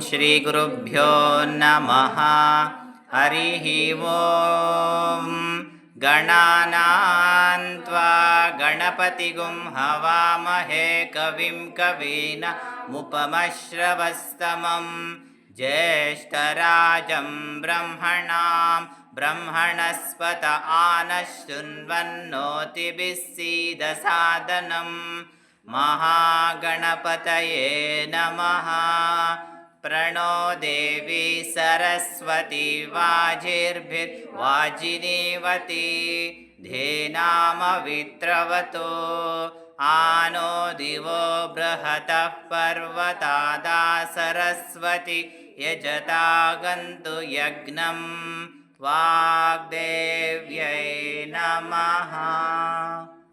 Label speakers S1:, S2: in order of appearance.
S1: श्रीगुरुभ्यो नमः। हरिः ओम्। गणानां त्वा गणपतिगुं हवामहे कविं कवीन मुपमश्रवस्तमं। ज्येष्ठराजं ब्रह्मणां ब्रह्मणस्पत आनशृण्वन्नोतिभिः सीदसादनम् महागणपतये नमः प्रणो देवी सरस्वती वाजिर्भिर्वाजिनीवती धेनामवित्रवतो आनो दिवो बृहतः पर्वतादा सरस्वती। यजता गन्तु यज्ञं। वाग्देव्यै नमः